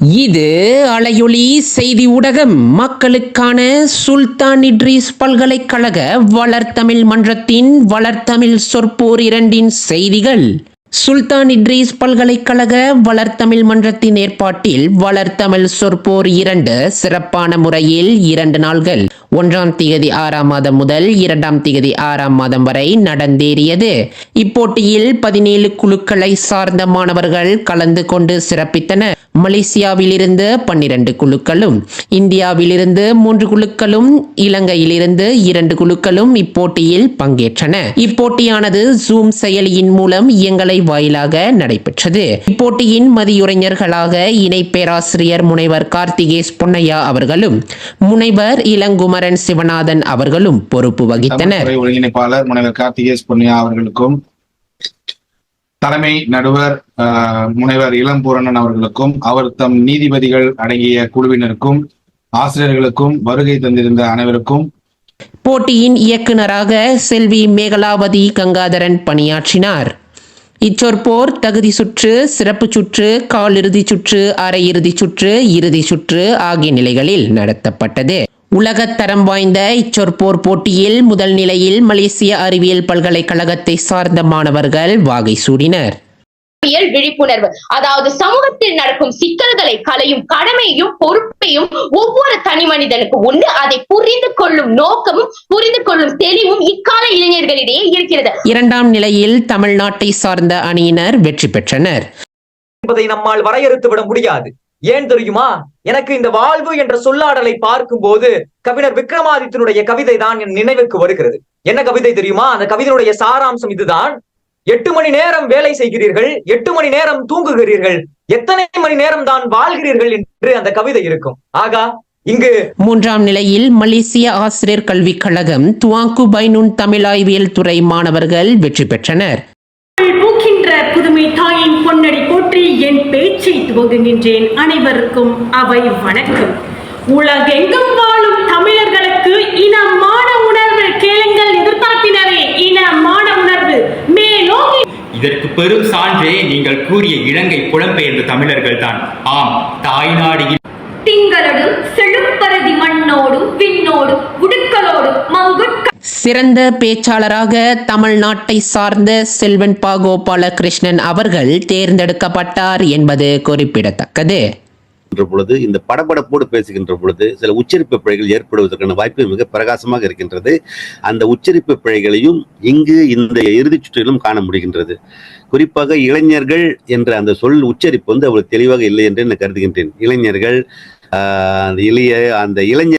இது அலையொளி செய்தி ஊடகம். மக்களுக்கான சுல்தான் இட்ரிஸ் பல்கலைக்கழக வளர்த்தமிழ் மன்றத்தின் வளர்த்தமிழ் சொற்போர் இரண்டின் செய்திகள். சுல்தான் இட்ரீஸ் பல்கலைக்கழக வளர்த்தமிழ் மன்றத்தின் ஏற்பாட்டில் வளர்த்தமிழ் சொற்போர் இரண்டு சிறப்பான முறையில் இரண்டு நாள்கள். ஒன்றாம் திகதி ஆறாம் மாதம் முதல் இரண்டாம் திகதி ஆறாம் மாதம் வரை நடந்தேறியது. இப்போட்டியில் பதினேழு குழுக்களை சார்ந்த மாணவர்கள் கலந்து கொண்டு சிறப்பித்தனர். மலேசியாவிலிருந்து பன்னிரண்டு குழுக்களும் இந்தியாவிலிருந்து மூன்று குழுக்களும் இலங்கையிலிருந்து இரண்டு குழுக்களும் இப்போட்டியில் பங்கேற்றன. இப்போட்டியானது ஜூம் செயலியின் மூலம் இயங்கலை வாயிலாக நடைபெற்றது. இப்போட்டியின் மதியுரைஞர்களாக இணை பேராசிரியர் முனைவர் கார்த்திகேஷ் பொன்னையா அவர்களும் முனைவர் இளங்குமரன் சிவநாதன் அவர்களும் பொறுப்பு வகித்தனர். ஒருங்கிணைப்பாளர் முனைவர் கார்த்திகேஷ் பொன்னையா அவர்களுக்கும் தலைமை நடுவர் ஆஹ், முனைவர் இளம்பூரணன் அவர்களுக்கும் அவர் தம் நீதிபதிகள் அடங்கிய குழுவினருக்கும் ஆசிரியர்களுக்கும் வருகை தந்திருந்த அனைவருக்கும் போட்டியின் இயக்குநராக செல்வி மேகலாவதி கங்காதரன் பணியாற்றினார். இச்சொற்போர் தகுதி சுற்று சிறப்பு சுற்று காலிறுதிச் சுற்று அரையிறுதி சுற்று இறுதி சுற்று ஆகிய நிலைகளில் நடத்தப்பட்டது. உலகத் தரம் வாய்ந்த இச்சொற்போர் போட்டியில் முதல் நிலையில் மலேசிய அறிவியல் பல்கலைக்கழகத்தை சார்ந்த மாணவர்கள் வாகை சூடினர். அறிவியல் விழிப்புணர்வு அதாவது சமூகத்தில் நடக்கும் சிக்கல்களை களையும் கடமையும் பொறுப்பையும் ஒவ்வொரு தனி மனிதனுக்கு உண்டு. அதை புரிந்து கொள்ளும் நோக்கமும் புரிந்து கொள்ளும் தெளிவும் இக்கால இளைஞர்களிடையே இருக்கிறது. இரண்டாம் நிலையில் தமிழ்நாட்டை சார்ந்த அணியினர் வெற்றி பெற்றனர். என்பதை நம்மால் வரையறுத்து விட முடியாது. ஏன் தெரியுமா? எனக்கு இந்த வாழ்வு என்ற சொல்லாடலை பார்க்கும்போது கவிஞர் விக்ரமாதித்தனுடைய கவிதை தான் என் நினைவுக்கு வருகிறது. என்ன கவிதை தெரியுமா? அந்த கவிதையுடைய சாராம்சம் இதுதான். எட்டு மணி நேரம் வேலை செய்கிறீர்கள் எட்டு மணி நேரம் தூங்குகிறீர்கள் எத்தனை மணி நேரம் தான் வாழ்கிறீர்கள் என்று அந்த கவிதை இருக்கும். ஆகா இங்கு மூன்றாம் நிலையில் மலேசிய ஆசிரியர் கல்விக் கழகம் துவாங்கு பைனுன் தமிழாய்வியல் துறை மாணவர்கள் வெற்றி பெற்றனர். பூக்கின்ற புதுமை தாயின் பொன்னடி போற்றி என் பேச்சை துவங்குகின்றேன் அனைவருக்கும் அவை வணக்கம். உலகெங்கும் வாழும் தமிழர்களுக்கு இனமான உணர்வு கேளுங்கள் எதிர்பார்ப்பினரே இனமான உணர்வு. மேலோங்கி இதற்கு பெரும் சான்றே நீங்கள் கூறிய இலங்கை புலம்பெயர்ந்த தமிழர்கள் தான் ஆம் தாய்நாடு திங்களோடும் செழுப்பரதி மண்ணோடும் விண்ணோடும் உடுக்களோடும் மங்குட்க சிறந்த பேச்சாளராக தமிழ்நாட்டை சார்ந்த செல்வன் பா கோபாலகிருஷ்ணன் அவர்கள் தேர்ந்தெடுக்கப்பட்டார் என்பது குறிப்பிடத்தக்கது. பொழுது இந்த படபடப்போடு பேசுகின்ற பொழுது சில உச்சரிப்பு பிழைகள் ஏற்படுவதற்கான வாய்ப்பு மிக பிரகாசமாக இருக்கின்றது. அந்த உச்சரிப்பு பிழைகளையும் இங்கு இந்த இறுதிச் சுற்றிலும் காண முடிகின்றது. குறிப்பாக இளைஞர்கள் என்ற அந்த சொல் உச்சரிப்பு வந்து அவ்வளவு தெளிவாக இல்லை என்று நான் கருதுகின்றேன். இளைஞர்கள் ஆஹ், அந்த இளைய அந்த இளைஞர்